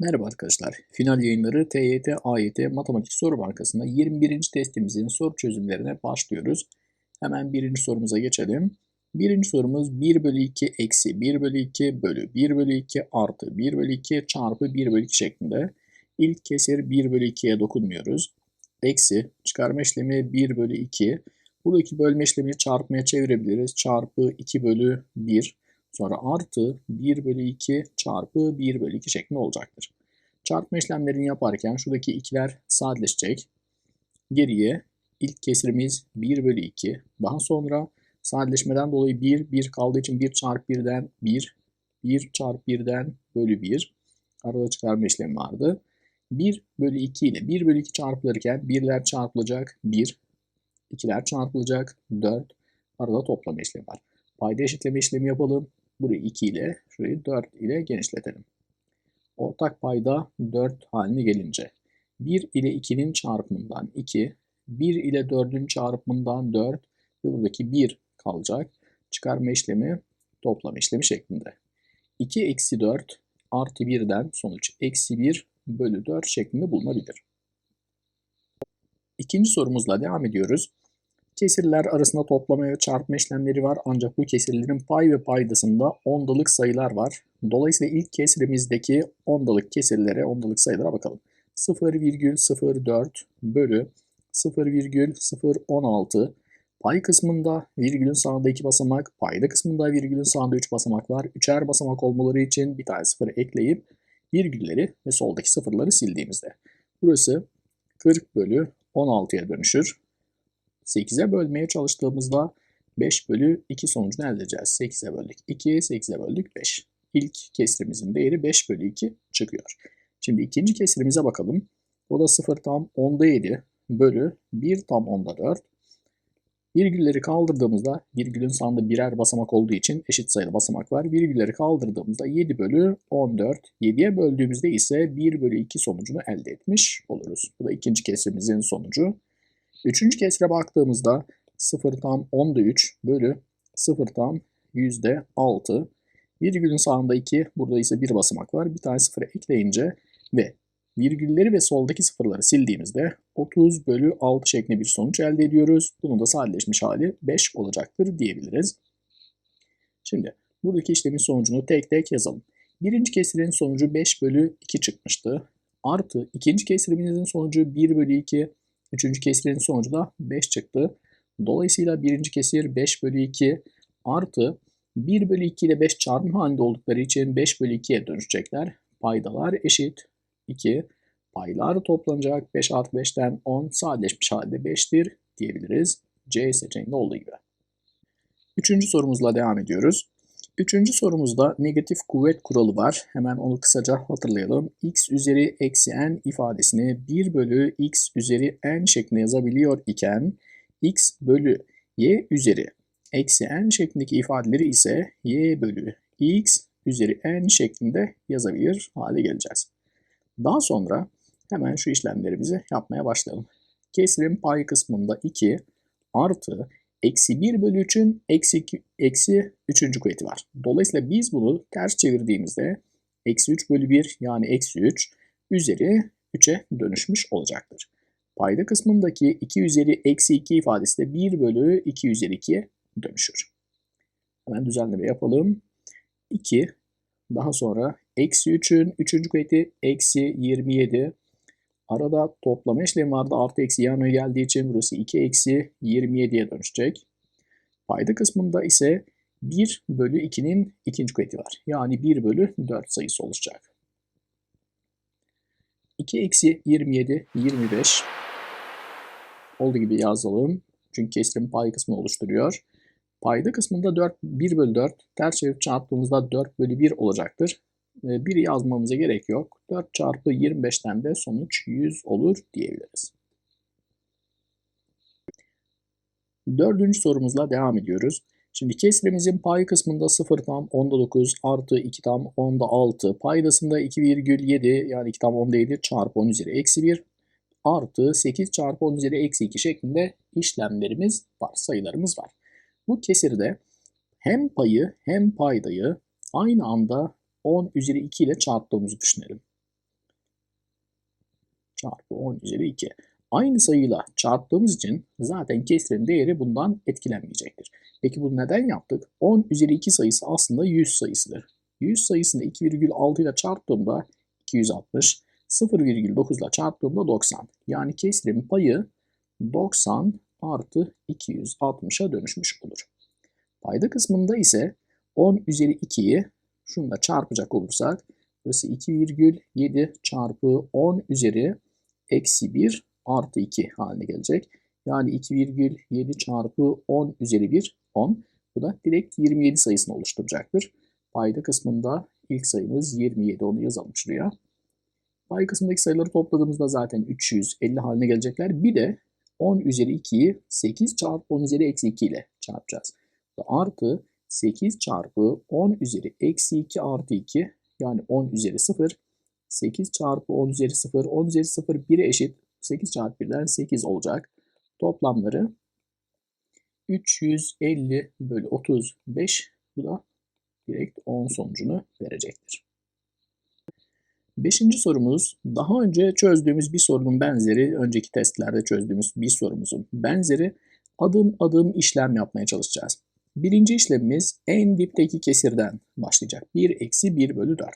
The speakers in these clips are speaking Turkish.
Merhaba arkadaşlar. Final yayınları TYT, AYT Matematik Soru Bankası'nda 21. testimizin soru çözümlerine başlıyoruz. Hemen birinci sorumuza geçelim. Birinci sorumuz 1 bölü 2 eksi 1 bölü 2 bölü 1 bölü 2 artı 1 bölü 2 çarpı 1 bölü 2 şeklinde. İlk kesir 1 bölü 2'ye dokunmuyoruz. Eksi çıkarma işlemi 1 bölü 2. Buradaki bölme işlemini çarpmaya çevirebiliriz. Çarpı 2 bölü 1. Sonra artı 1 bölü 2 çarpı 1 bölü 2 şeklinde olacaktır. Çarpma işlemlerini yaparken şuradaki ikiler sadeleşecek. Geriye ilk kesirimiz 1 bölü 2. Daha sonra sadeleşmeden dolayı 1, 1 kaldığı için 1 çarpı 1'den 1, 1 çarpı 1'den bölü 1. Arada çıkarma işlemi vardı. 1 bölü 2 ile 1 bölü 2 çarpılırken birler çarpılacak 1, ikiler çarpılacak 4. Arada toplama işlemi var. Payda eşitleme işlemi yapalım. Burayı 2 ile, şurayı 4 ile genişletelim. Ortak payda 4 haline gelince 1 ile 2'nin çarpımından 2, 1 ile 4'ün çarpımından 4 ve buradaki 1 kalacak. Çıkarma işlemi toplama işlemi şeklinde. 2 eksi 4 artı 1'den sonuç eksi 1 bölü 4 şeklinde bulunabilir. İkinci sorumuzla devam ediyoruz. Kesirler arasında toplama ve çarpma işlemleri var ancak bu kesirlerin pay ve paydasında ondalık sayılar var. Dolayısıyla ilk kesirimizdeki ondalık kesirlere, ondalık sayılara bakalım. 0,04 bölü 0,016 Pay kısmında virgülün sağında 2 basamak, payda kısmında virgülün sağında 3 basamak var. Üçer basamak olmaları için bir tane sıfır ekleyip virgülleri ve soldaki sıfırları sildiğimizde. Burası 40 bölü 16'ya dönüşür. 8'e bölmeye çalıştığımızda 5 bölü 2 sonucunu elde edeceğiz. 8'e böldük 2, 8'e böldük 5. İlk kesirimizin değeri 5 bölü 2 çıkıyor. Şimdi ikinci kesirimize bakalım. O da 0 tam 10'da 7 bölü 1 tam 10'da 4. Virgülleri kaldırdığımızda virgülün sağında birer basamak olduğu için eşit sayılı basamak var. Virgülleri kaldırdığımızda 7 bölü 14. 7'ye böldüğümüzde ise 1 bölü 2 sonucunu elde etmiş oluruz. Bu da ikinci kesirimizin sonucu. Üçüncü kesire baktığımızda 0 tam 10'da 3 bölü 0 tam yüzde 6. Virgülün sağında 2, burada ise bir basamak var. Bir tane sıfır ekleyince ve virgülleri ve soldaki sıfırları sildiğimizde 30 bölü 6 şeklinde bir sonuç elde ediyoruz. Bunun da sadeleşmiş hali 5 olacaktır diyebiliriz. Şimdi buradaki işlemin sonucunu tek tek yazalım. Birinci kesirin sonucu 5 bölü 2 çıkmıştı. Artı ikinci kesirimizin sonucu 1 bölü 2 Üçüncü kesirin sonucu da 5 çıktı. Dolayısıyla birinci kesir 5 bölü 2 artı 1 bölü 2 ile 5 çarpım halinde oldukları için 5 bölü 2'ye dönüşecekler. Paydalar eşit 2. Paylar toplanacak 5 artı 5'ten 10 sadeleşmiş halde 5'tir diyebiliriz. C seçeneğinde olduğu gibi. Üçüncü sorumuzla devam ediyoruz. Üçüncü sorumuzda negatif kuvvet kuralı var. Hemen onu kısaca hatırlayalım. x üzeri eksi n ifadesini 1 bölü x üzeri n şeklinde yazabiliyor iken x bölü y üzeri eksi n şeklindeki ifadeleri ise y bölü x üzeri n şeklinde yazabilir hale geleceğiz. Daha sonra hemen şu işlemlerimizi yapmaya başlayalım. Kesirin pay kısmında 2 artı eksi 1 bölü 3'ün eksi, eksi 3. kuvveti var. Dolayısıyla biz bunu ters çevirdiğimizde eksi 3 bölü 1 yani eksi 3 üzeri 3'e dönüşmüş olacaktır. Payda kısmındaki 2 üzeri eksi 2 ifadesi de 1 bölü 2 üzeri 2'ye dönüşür. Hemen düzenleme yapalım. 2 daha sonra eksi 3'ün 3. kuvveti eksi 27 Arada toplama işlemi vardı. Artı eksi yanına geldiği için burası 2 eksi 27'ye dönüşecek. Payda kısmında ise 1 bölü 2'nin ikinci kuvveti var. Yani 1 bölü 4 sayısı oluşacak. 2 eksi 27, 25 olduğu gibi yazalım. Çünkü kesirin pay kısmını oluşturuyor. Payda kısmında 4, 1 bölü 4 ters çevirip çarptığımızda 4 bölü 1 olacaktır. 1'i yazmamıza gerek yok. 4 çarpı 25'ten de sonuç 100 olur diyebiliriz. Dördüncü sorumuzla devam ediyoruz. Şimdi kesirimizin pay kısmında 0 tam 10'da 9 artı 2 tam 10'da 6 paydasında 2,7 yani 2 tam 10'da 7 çarpı 10 üzeri eksi 1 artı 8 çarpı 10 üzeri eksi 2 şeklinde işlemlerimiz var, sayılarımız var. Bu kesirde hem payı hem paydayı aynı anda 10 üzeri 2 ile çarptığımızı düşünelim. çarpı 10 üzeri 2. Aynı sayıyla çarptığımız için zaten kesirin değeri bundan etkilenmeyecektir. Peki bunu neden yaptık? 10 üzeri 2 sayısı aslında 100 sayısıdır. 100 sayısını 2,6 ile çarptığımda 260, 0,9 ile çarptığımda 90. Yani kesirin payı 90 artı 260'a dönüşmüş olur. Payda kısmında ise 10 üzeri 2'yi şunla çarpacak olursak burası 2,7 çarpı 10 üzeri eksi 1 artı 2 haline gelecek. Yani 2,7 çarpı 10 üzeri 1 10. Bu da direkt 27 sayısını oluşturacaktır. Payda kısmında ilk sayımız 27 onu yazalım şuraya. Pay kısmındaki sayıları topladığımızda zaten 350 haline gelecekler. Bir de 10 üzeri 2'yi 8 çarpı 10 üzeri eksi 2 ile çarpacağız. Artı 8 çarpı 10 üzeri eksi 2 artı 2 yani 10 üzeri 0. 8 çarpı 10 üzeri 0. 10 üzeri 0 1'e eşit. 8 çarpı 1'den 8 olacak. Toplamları 350 bölü 35. Bu da direkt 10 sonucunu verecektir. Beşinci sorumuz daha önce çözdüğümüz bir sorunun benzeri, önceki testlerde çözdüğümüz bir sorumuzun benzeri adım adım işlem yapmaya çalışacağız. Birinci işlemimiz en dipteki kesirden başlayacak. 1 eksi 1 bölü 4.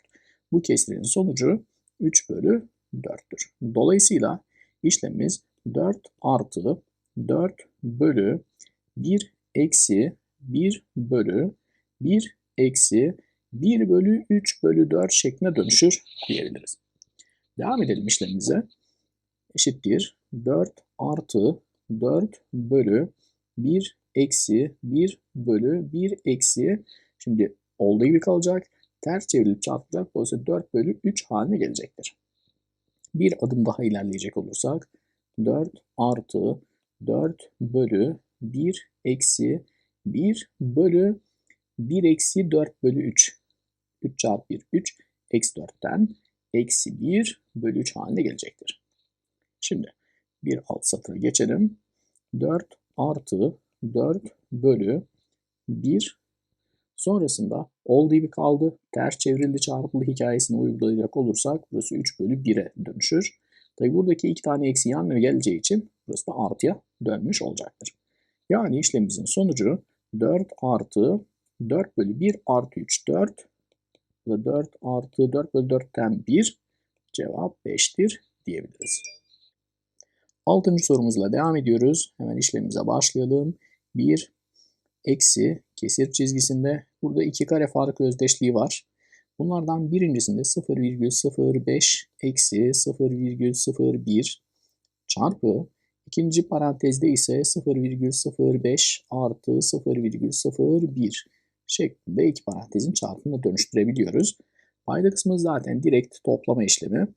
Bu kesirin sonucu 3 bölü 4'tür. Dolayısıyla işlemimiz 4 artı 4 bölü 1 eksi 1 bölü 1 eksi 1 bölü 3 bölü 4 şeklinde dönüşür diyebiliriz. Devam edelim işlemimize. Eşittir 4 artı 4 bölü 1 eksi 1 bölü 1 eksi şimdi olduğu gibi kalacak. Ters çevrilip çarpılacak. Dolayısıyla 4 bölü 3 haline gelecektir. Bir adım daha ilerleyecek olursak 4 artı 4 bölü 1 eksi 1 bölü 1 eksi 4 bölü 3. 3 çarpı 1 3 eksi 4'ten eksi 1 bölü 3 haline gelecektir. Şimdi bir alt satırı geçelim. 4 artı 4 bölü 1 sonrasında olduğu gibi kaldı. Ters çevrildi çarpıldı hikayesini uygulayacak olursak burası 3 bölü 1'e dönüşür. Tabi buradaki iki tane eksi yan yana geleceği için burası da artıya dönmüş olacaktır. Yani işlemimizin sonucu 4 artı 4 bölü 1 artı 3 4 ve 4 artı 4 bölü 4'ten 1 cevap 5'tir diyebiliriz. Altıncı sorumuzla devam ediyoruz. Hemen işlemimize başlayalım. 1 eksi kesir çizgisinde burada iki kare farkı özdeşliği var. Bunlardan birincisinde 0,05 eksi 0,01 çarpı ikinci parantezde ise 0,05 artı 0,01 şeklinde iki parantezin çarpımına dönüştürebiliyoruz. Payda kısmı zaten direkt toplama işlemi.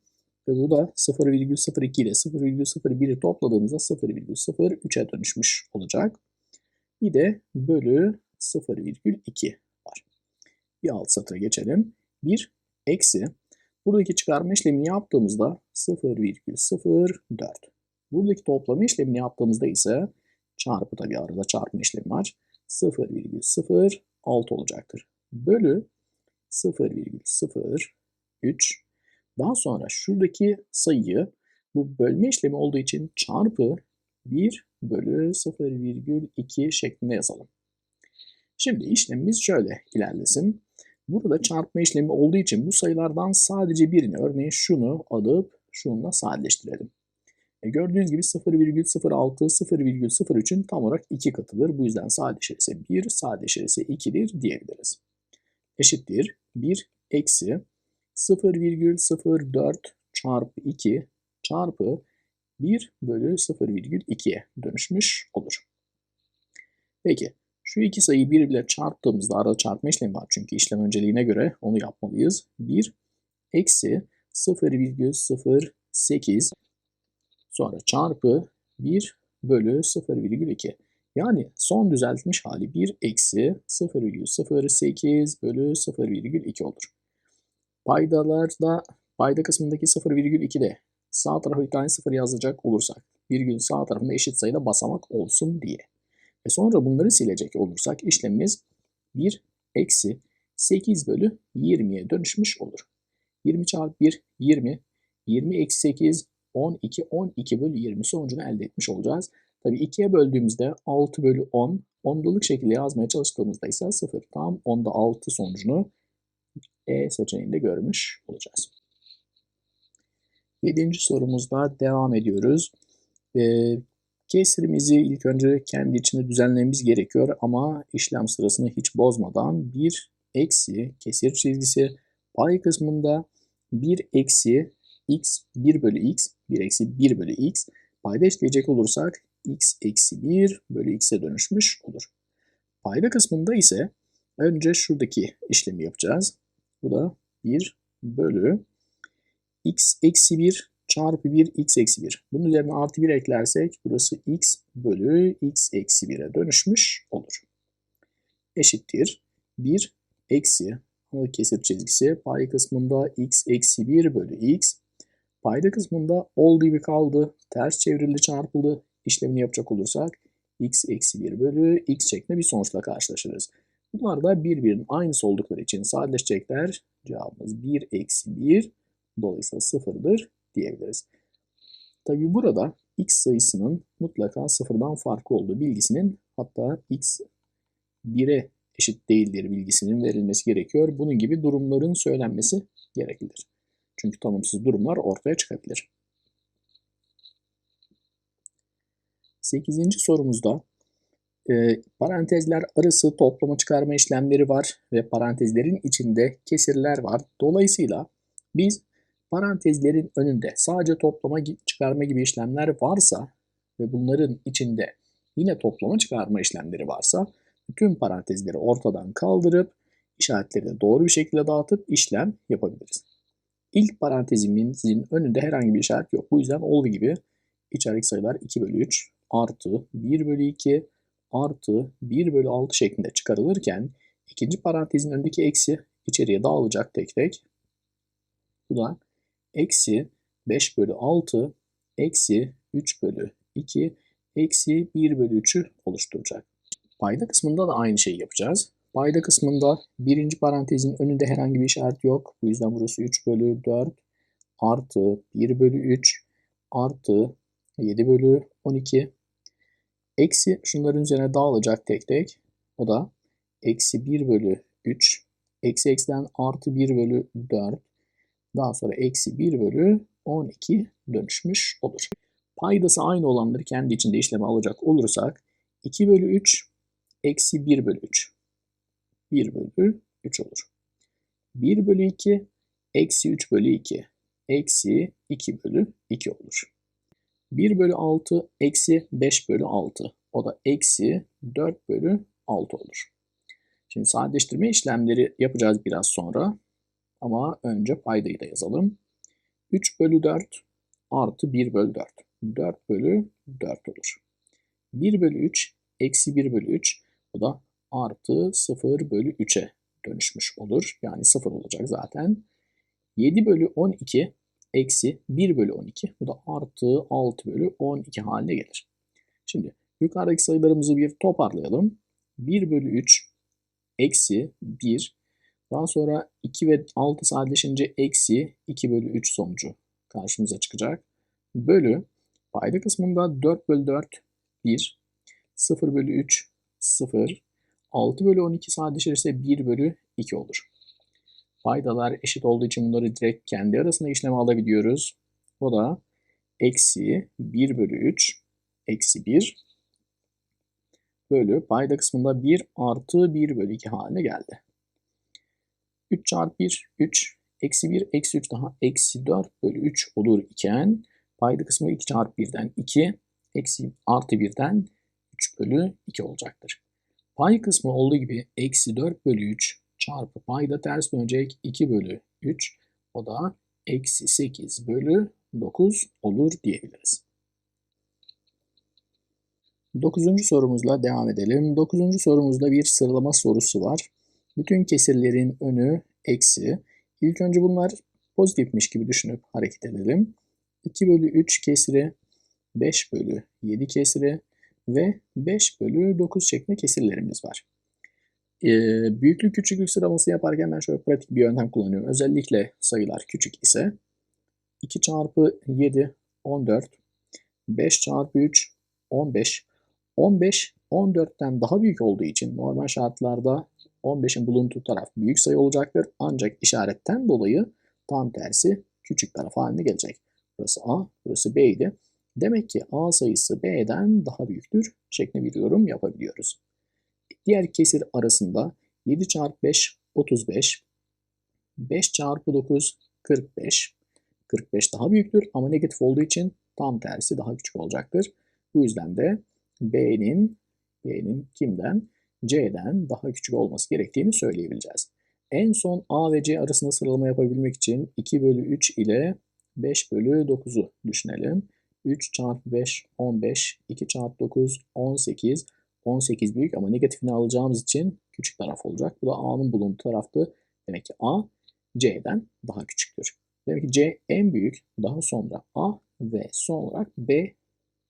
Ve bu da 0,02 ile 0,01'i topladığımızda 0,03'e dönüşmüş olacak. Bir de bölü 0,2 var. Bir alt satıra geçelim. 1 eksi buradaki çıkarma işlemini yaptığımızda 0,04. Buradaki toplama işlemini yaptığımızda ise çarpı tabi arada çarpma işlemi var. 0,06 olacaktır. Bölü 0,03 daha sonra şuradaki sayıyı bu bölme işlemi olduğu için çarpı 1 bölü 0,2 şeklinde yazalım. Şimdi işlemimiz şöyle ilerlesin. Burada çarpma işlemi olduğu için bu sayılardan sadece birini örneğin şunu alıp şununla sadeleştirelim. E gördüğünüz gibi 0,06 0,03'ün tam olarak 2 katıdır. Bu yüzden sadeleşirse 1 sadeleşirse 2'dir diyebiliriz. Eşittir 1 eksi 0,04 çarpı 2 çarpı 1 bölü 0,2'ye dönüşmüş olur. Peki şu iki sayıyı birbirle çarptığımızda arada çarpma işlemi var çünkü işlem önceliğine göre onu yapmalıyız. 1 eksi 0,08 sonra çarpı 1 bölü 0,2. Yani son düzeltmiş hali 1 eksi 0,08 bölü 0,2 olur. Paydalarda payda kısmındaki 0,2'de sağ tarafa bir tane 0 yazacak olursak virgülün sağ tarafında eşit sayıda basamak olsun diye. Ve sonra bunları silecek olursak işlemimiz 1 eksi 8 bölü 20'ye dönüşmüş olur. 20 çarpı 1 20. 20 eksi 8 12, 12 bölü 20 sonucunu elde etmiş olacağız. Tabii 2'ye böldüğümüzde 6 bölü 10, ondalık şekilde yazmaya çalıştığımızda ise 0. Tam onda 6 sonucunu E seçeneğinde görmüş olacağız. Yedinci sorumuzda devam ediyoruz. Ee, kesrimizi ilk önce kendi içinde düzenlememiz gerekiyor ama işlem sırasını hiç bozmadan bir eksi kesir çizgisi pay kısmında 1 eksi x 1 bölü x 1 eksi 1 bölü x payda eşitleyecek olursak x eksi 1 bölü x'e dönüşmüş olur. Payda kısmında ise önce şuradaki işlemi yapacağız. Bu da 1 bölü x eksi 1 çarpı 1 x eksi 1. Bunun üzerine artı 1 eklersek burası x bölü x eksi 1'e dönüşmüş olur. Eşittir 1 eksi ama kesir çizgisi pay kısmında x eksi 1 bölü x payda kısmında olduğu gibi kaldı ters çevrildi çarpıldı işlemini yapacak olursak x eksi 1 bölü x şeklinde bir sonuçla karşılaşırız. Bunlar da birbirinin aynısı oldukları için sadeleşecekler. Cevabımız 1 eksi 1 dolayısıyla sıfırdır diyebiliriz. Tabi burada x sayısının mutlaka sıfırdan farklı olduğu bilgisinin hatta x 1'e eşit değildir bilgisinin verilmesi gerekiyor. Bunun gibi durumların söylenmesi gereklidir. Çünkü tanımsız durumlar ortaya çıkabilir. 8. sorumuzda e, parantezler arası toplama çıkarma işlemleri var ve parantezlerin içinde kesirler var. Dolayısıyla biz parantezlerin önünde sadece toplama çıkarma gibi işlemler varsa ve bunların içinde yine toplama çıkarma işlemleri varsa bütün parantezleri ortadan kaldırıp işaretleri de doğru bir şekilde dağıtıp işlem yapabiliriz. İlk parantezimizin önünde herhangi bir işaret yok. Bu yüzden olduğu gibi içerik sayılar 2 bölü 3 artı 1 bölü 2 artı 1 bölü 6 şeklinde çıkarılırken ikinci parantezin önündeki eksi içeriye dağılacak tek tek. Bu da eksi 5 bölü 6 eksi 3 bölü 2 eksi 1 bölü 3'ü oluşturacak. Payda kısmında da aynı şeyi yapacağız. Payda kısmında birinci parantezin önünde herhangi bir işaret yok. Bu yüzden burası 3 bölü 4 artı 1 bölü 3 artı 7 bölü 12 eksi şunların üzerine dağılacak tek tek. O da eksi 1 bölü 3 eksi eksiden artı 1 bölü 4 daha sonra eksi 1 bölü 12 dönüşmüş olur. Paydası aynı olanları kendi içinde işleme alacak olursak 2 bölü 3 eksi 1 bölü 3. 1 bölü 3 olur. 1 bölü 2 eksi 3 bölü 2 eksi 2 bölü 2 olur. 1 bölü 6 eksi 5 bölü 6 o da eksi 4 bölü 6 olur. Şimdi sadeleştirme işlemleri yapacağız biraz sonra. Ama önce paydayı da yazalım. 3 bölü 4 artı 1 bölü 4. 4 bölü 4 olur. 1 bölü 3 eksi 1 bölü 3 bu da artı 0 bölü 3'e dönüşmüş olur. Yani 0 olacak zaten. 7 bölü 12 eksi 1 bölü 12 bu da artı 6 bölü 12 haline gelir. Şimdi yukarıdaki sayılarımızı bir toparlayalım. 1 bölü 3 eksi 1 daha sonra 2 ve 6 sadeleşince eksi 2 bölü 3 sonucu karşımıza çıkacak. Bölü payda kısmında 4 bölü 4 1 0 bölü 3 0 6 bölü 12 sadeleşirse 1 bölü 2 olur. Paydalar eşit olduğu için bunları direkt kendi arasında işleme alabiliyoruz. O da eksi 1 bölü 3 eksi 1 bölü payda kısmında 1 artı 1 bölü 2 haline geldi. 3 çarpı 1 3 eksi 1 eksi 3 daha eksi 4 bölü 3 olur iken payda kısmı 2 çarpı 1'den 2 eksi artı 1'den 3 bölü 2 olacaktır. Pay kısmı olduğu gibi eksi 4 bölü 3 çarpı payda ters dönecek 2 bölü 3 o da eksi 8 bölü 9 olur diyebiliriz. Dokuzuncu sorumuzla devam edelim. Dokuzuncu sorumuzda bir sıralama sorusu var. Bütün kesirlerin önü eksi. İlk önce bunlar pozitifmiş gibi düşünüp hareket edelim. 2 bölü 3 kesiri, 5 bölü 7 kesiri ve 5 bölü 9 şeklinde kesirlerimiz var. Ee, büyüklük küçüklük sıralaması yaparken ben şöyle pratik bir yöntem kullanıyorum. Özellikle sayılar küçük ise 2 çarpı 7 14. 5 çarpı 3 15. 15 14'ten daha büyük olduğu için normal şartlarda 15'in bulunduğu taraf büyük sayı olacaktır. Ancak işaretten dolayı tam tersi küçük taraf haline gelecek. Burası A, burası B idi. Demek ki A sayısı B'den daha büyüktür şeklinde bir yorum yapabiliyoruz. Diğer kesir arasında 7 çarpı 5 35, 5 çarpı 9 45. 45 daha büyüktür ama negatif olduğu için tam tersi daha küçük olacaktır. Bu yüzden de B'nin B'nin kimden? C'den daha küçük olması gerektiğini söyleyebileceğiz. En son A ve C arasında sıralama yapabilmek için 2 bölü 3 ile 5 bölü 9'u düşünelim. 3 çarpı 5 15, 2 çarpı 9 18, 18 büyük ama negatifini alacağımız için küçük taraf olacak. Bu da A'nın bulunduğu taraftı. Demek ki A C'den daha küçüktür. Demek ki C en büyük, daha sonra A ve son olarak B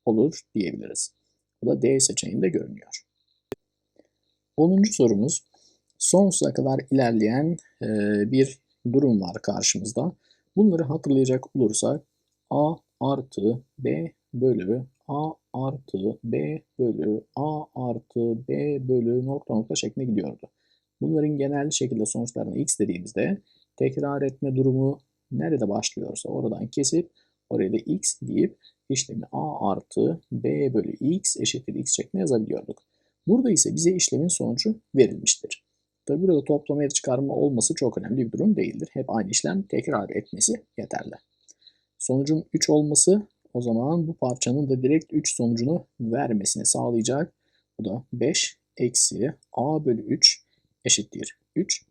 olur diyebiliriz. Bu da D seçeneğinde görünüyor. 10. sorumuz sonsuza kadar ilerleyen e, bir durum var karşımızda. Bunları hatırlayacak olursak A artı B bölü A artı B bölü A artı B bölü nokta nokta şeklinde gidiyordu. Bunların genel şekilde sonuçlarını x dediğimizde tekrar etme durumu nerede başlıyorsa oradan kesip oraya da x deyip işlemi a artı b bölü x eşittir x şeklinde yazabiliyorduk. Burada ise bize işlemin sonucu verilmiştir. Tabi burada toplama ya çıkarma olması çok önemli bir durum değildir. Hep aynı işlem tekrar etmesi yeterli. Sonucun 3 olması o zaman bu parçanın da direkt 3 sonucunu vermesini sağlayacak. Bu da 5 eksi a bölü 3 eşittir 3.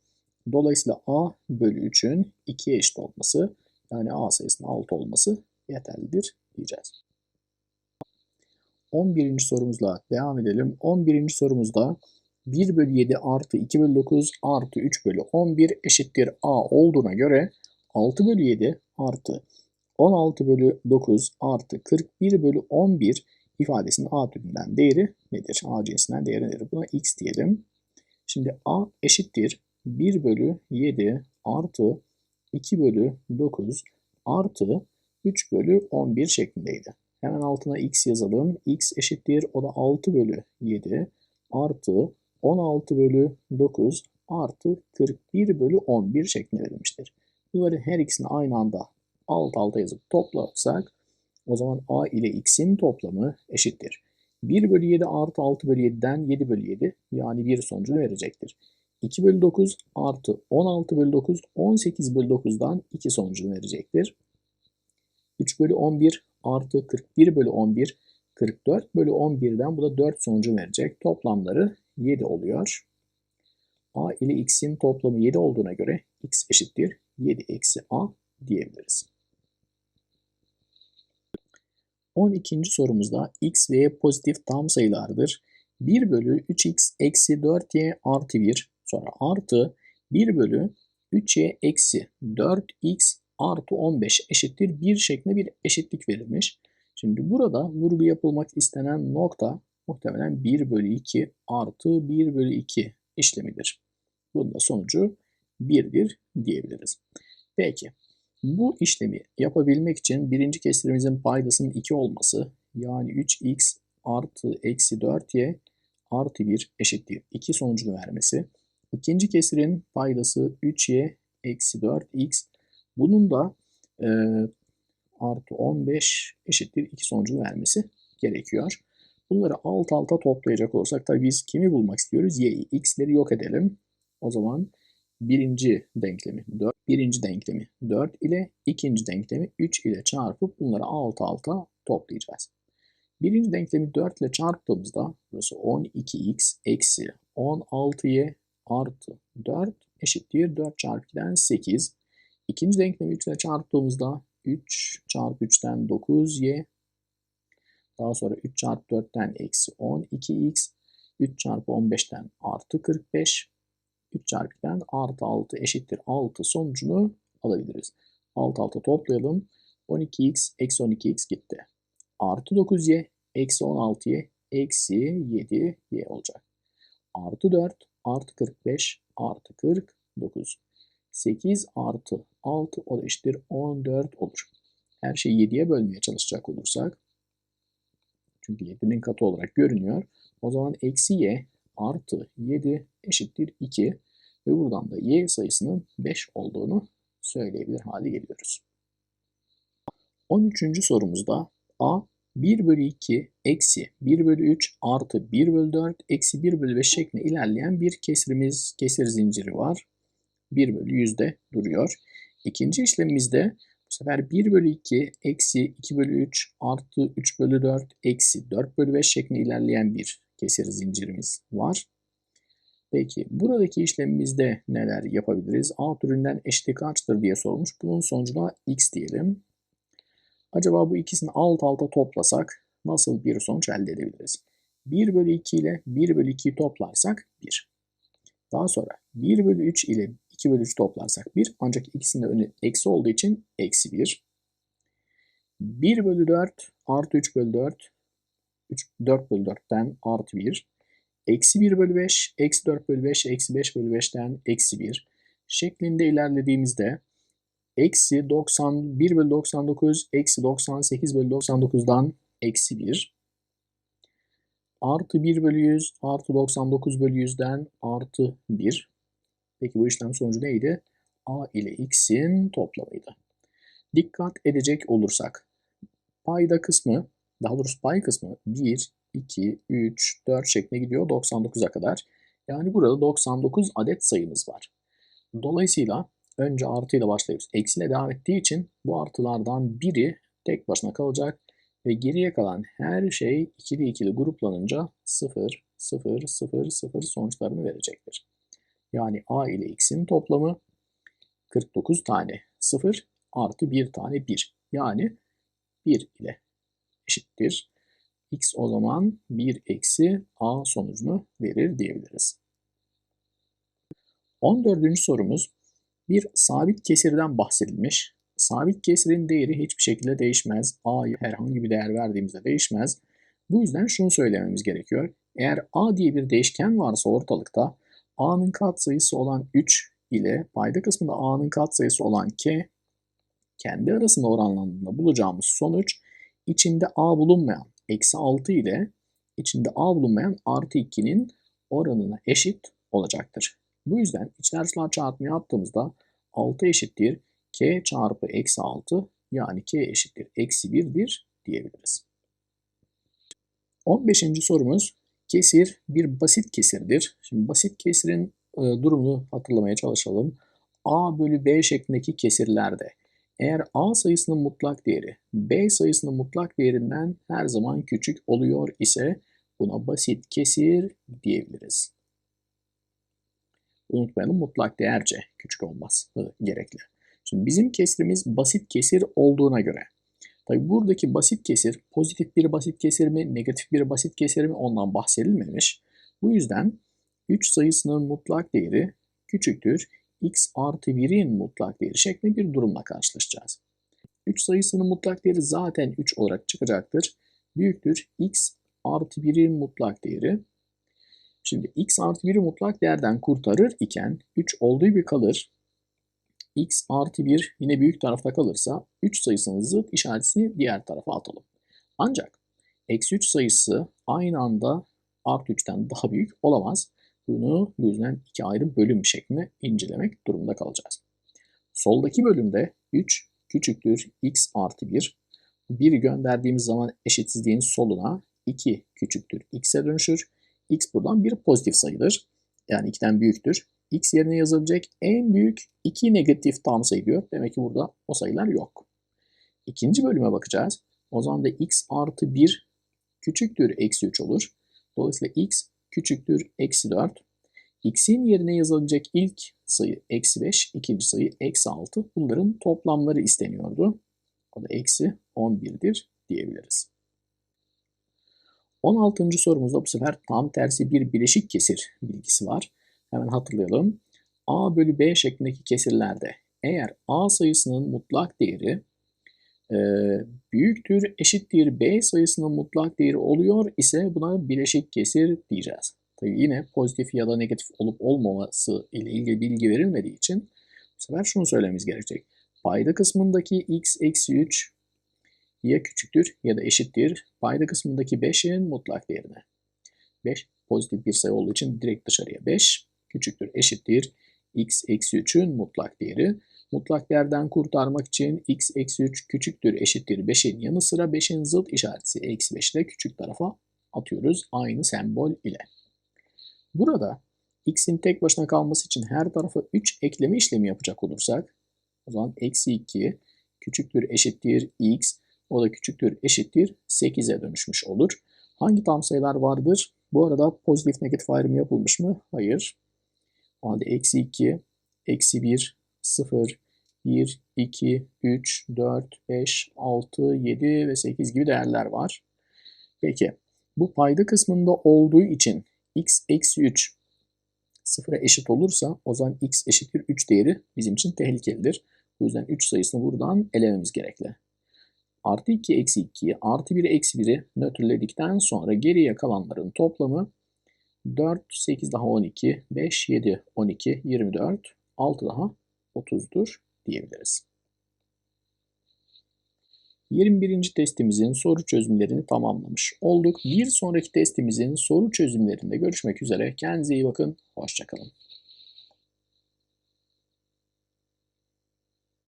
Dolayısıyla a bölü 3'ün 2'ye eşit olması yani a sayısının 6 olması yeterlidir diyeceğiz. 11. sorumuzla devam edelim. 11. sorumuzda 1 bölü 7 artı 2 bölü 9 artı 3 bölü 11 eşittir a olduğuna göre 6 bölü 7 artı 16 bölü 9 artı 41 bölü 11 ifadesinin a türünden değeri nedir? a cinsinden değeri nedir? Buna x diyelim. Şimdi a eşittir 1 bölü 7 artı 2 bölü 9 artı 3 bölü 11 şeklindeydi. Hemen altına x yazalım. x eşittir o da 6 bölü 7 artı 16 bölü 9 artı 41 bölü 11 şeklinde verilmiştir. Bunları her ikisini aynı anda alt alta yazıp toplarsak o zaman a ile x'in toplamı eşittir. 1 bölü 7 artı 6 bölü 7'den 7 bölü 7 yani 1 sonucunu verecektir. 2 bölü 9 artı 16 bölü 9 18 bölü 9'dan 2 sonucunu verecektir. 3 bölü 11 artı 41 bölü 11 44 bölü 11'den bu da 4 sonucu verecek. Toplamları 7 oluyor. A ile x'in toplamı 7 olduğuna göre x eşittir 7 eksi a diyebiliriz. 12. sorumuzda x ve y pozitif tam sayılardır. 1 bölü 3x eksi 4y artı 1 sonra artı 1 bölü 3y eksi 4x artı 15 eşittir 1 şeklinde bir eşitlik verilmiş. Şimdi burada vurgu yapılmak istenen nokta muhtemelen 1 bölü 2 artı 1 bölü 2 işlemidir. Bunun da sonucu 1'dir diyebiliriz. Peki bu işlemi yapabilmek için birinci kesirimizin paydasının 2 olması yani 3x artı eksi 4y artı 1 eşittir 2 sonucunu vermesi. İkinci kesirin paydası 3y eksi 4x. Bunun da e, artı 15 eşittir 2 sonucunu vermesi gerekiyor. Bunları alt alta toplayacak olursak tabii biz kimi bulmak istiyoruz? y'yi, x'leri yok edelim. O zaman birinci denklemi 4, birinci denklemi 4 ile ikinci denklemi 3 ile çarpıp bunları alt alta toplayacağız. Birinci denklemi 4 ile çarptığımızda burası 12x eksi 16y artı 4 eşittir 4 çarpı 2'den 8. İkinci denklemi 3 ile çarptığımızda 3 çarpı 3'ten 9y daha sonra 3 çarpı 4'ten eksi 12x 3 çarpı 15'ten artı 45 3 çarpı 2'den artı 6 eşittir 6 sonucunu alabiliriz. Alt alta toplayalım. 12x eksi 12x gitti. Artı 9y eksi 16y eksi 7y olacak. Artı 4 artı 45 artı 49. 8 artı 6 o da eşittir 14 olur. her şeyi 7'ye bölmeye çalışacak olursak çünkü 7'nin katı olarak görünüyor. O zaman eksi y artı 7 eşittir 2 ve buradan da y sayısının 5 olduğunu söyleyebilir hale geliyoruz. 13. sorumuzda a 1 bölü 2 eksi 1 bölü 3 artı 1 bölü 4 eksi 1 bölü 5 şeklinde ilerleyen bir kesirimiz, kesir zinciri var. 1 bölü 100'de duruyor. İkinci işlemimizde bu sefer 1 bölü 2 eksi 2 bölü 3 artı 3 bölü 4 eksi 4 bölü 5 şeklinde ilerleyen bir kesir zincirimiz var. Peki buradaki işlemimizde neler yapabiliriz? A türünden eşitlik kaçtır diye sormuş. Bunun sonucuna x diyelim. Acaba bu ikisini alt alta toplasak nasıl bir sonuç elde edebiliriz? 1 bölü 2 ile 1 bölü 2'yi toplarsak 1. Daha sonra 1 bölü 3 ile 2 bölü 3 toplarsak 1 ancak ikisinin de önü eksi olduğu için eksi 1. 1 bölü 4 artı 3 bölü 4 3, 4 bölü 4'ten artı 1. Eksi 1 bölü 5, eksi 4 bölü 5, eksi 5 bölü 5'ten eksi 1 şeklinde ilerlediğimizde eksi 91 bölü 99, eksi 98 bölü 99'dan eksi 1 artı 1 bölü 100 artı 99 bölü 100'den artı 1. Peki bu işlem sonucu neydi? A ile x'in toplamıydı. Dikkat edecek olursak payda kısmı daha doğrusu pay kısmı 1, 2, 3, 4 şeklinde gidiyor 99'a kadar. Yani burada 99 adet sayımız var. Dolayısıyla önce artıyla başlayıp eksiyle devam ettiği için bu artılardan biri tek başına kalacak ve geriye kalan her şey ikili ikili gruplanınca 0, 0, 0, 0 sonuçlarını verecektir. Yani a ile x'in toplamı 49 tane 0 artı 1 tane 1. Yani 1 ile eşittir. x o zaman 1 eksi a sonucunu verir diyebiliriz. 14. sorumuz bir sabit kesirden bahsedilmiş. Sabit kesirin değeri hiçbir şekilde değişmez. A'ya herhangi bir değer verdiğimizde değişmez. Bu yüzden şunu söylememiz gerekiyor. Eğer A diye bir değişken varsa ortalıkta A'nın katsayısı olan 3 ile payda kısmında A'nın katsayısı olan K kendi arasında oranlandığında bulacağımız sonuç içinde A bulunmayan eksi 6 ile içinde A bulunmayan artı 2'nin oranına eşit olacaktır. Bu yüzden içler dışlar çarpımı yaptığımızda 6 eşittir k çarpı eksi 6 yani k eşittir eksi 1'dir diyebiliriz. 15. sorumuz kesir bir basit kesirdir. Şimdi basit kesirin e, durumunu hatırlamaya çalışalım. a bölü b şeklindeki kesirlerde eğer a sayısının mutlak değeri b sayısının mutlak değerinden her zaman küçük oluyor ise buna basit kesir diyebiliriz. Unutmayalım mutlak değerce küçük olması gerekli. Şimdi bizim kesirimiz basit kesir olduğuna göre Tabi buradaki basit kesir pozitif bir basit kesir mi, negatif bir basit kesir mi ondan bahsedilmemiş. Bu yüzden 3 sayısının mutlak değeri küçüktür x artı 1'in mutlak değeri şeklinde bir durumla karşılaşacağız. 3 sayısının mutlak değeri zaten 3 olarak çıkacaktır. Büyüktür x artı 1'in mutlak değeri. Şimdi x artı 1'i mutlak değerden kurtarır iken 3 olduğu bir kalır x artı 1 yine büyük tarafta kalırsa 3 sayısının zıt işaretini diğer tarafa atalım. Ancak eksi 3 sayısı aynı anda artı 3'ten daha büyük olamaz. Bunu bu yüzden iki ayrı bölüm şeklinde incelemek durumunda kalacağız. Soldaki bölümde 3 küçüktür x artı 1. 1'i gönderdiğimiz zaman eşitsizliğin soluna 2 küçüktür x'e dönüşür. x buradan bir pozitif sayıdır. Yani 2'den büyüktür x yerine yazılabilecek en büyük iki negatif tam sayı diyor. Demek ki burada o sayılar yok. İkinci bölüme bakacağız. O zaman da x artı 1 küçüktür eksi 3 olur. Dolayısıyla x küçüktür eksi 4. x'in yerine yazılabilecek ilk sayı eksi 5, ikinci sayı eksi 6. Bunların toplamları isteniyordu. O da eksi 11'dir diyebiliriz. 16. sorumuzda bu sefer tam tersi bir bileşik kesir bilgisi var. Hemen hatırlayalım. A bölü B şeklindeki kesirlerde eğer A sayısının mutlak değeri e, büyüktür, eşittir B sayısının mutlak değeri oluyor ise buna bileşik kesir diyeceğiz. Tabii yine pozitif ya da negatif olup olmaması ile ilgili bilgi verilmediği için bu sefer şunu söylememiz gerekecek. Payda kısmındaki x eksi 3 ya küçüktür ya da eşittir payda kısmındaki 5'in mutlak değerine. 5 pozitif bir sayı olduğu için direkt dışarıya 5 küçüktür eşittir x eksi 3'ün mutlak değeri. Mutlak değerden kurtarmak için x eksi 3 küçüktür eşittir 5'in yanı sıra 5'in zıt işareti eksi 5 ile küçük tarafa atıyoruz aynı sembol ile. Burada x'in tek başına kalması için her tarafa 3 ekleme işlemi yapacak olursak o zaman eksi 2 küçüktür eşittir x o da küçüktür eşittir 8'e dönüşmüş olur. Hangi tam sayılar vardır? Bu arada pozitif negatif ayrımı yapılmış mı? Hayır. O halde eksi 2, eksi 1, 0, 1, 2, 3, 4, 5, 6, 7 ve 8 gibi değerler var. Peki bu payda kısmında olduğu için x eksi 3 sıfıra eşit olursa o zaman x eşittir 3 değeri bizim için tehlikelidir. Bu yüzden 3 sayısını buradan elememiz gerekli. Artı 2 eksi 2'yi artı 1 eksi 1'i nötrledikten sonra geriye kalanların toplamı 4, 8 daha 12, 5, 7, 12, 24, 6 daha 30'dur diyebiliriz. 21. testimizin soru çözümlerini tamamlamış olduk. Bir sonraki testimizin soru çözümlerinde görüşmek üzere. Kendinize iyi bakın. Hoşçakalın.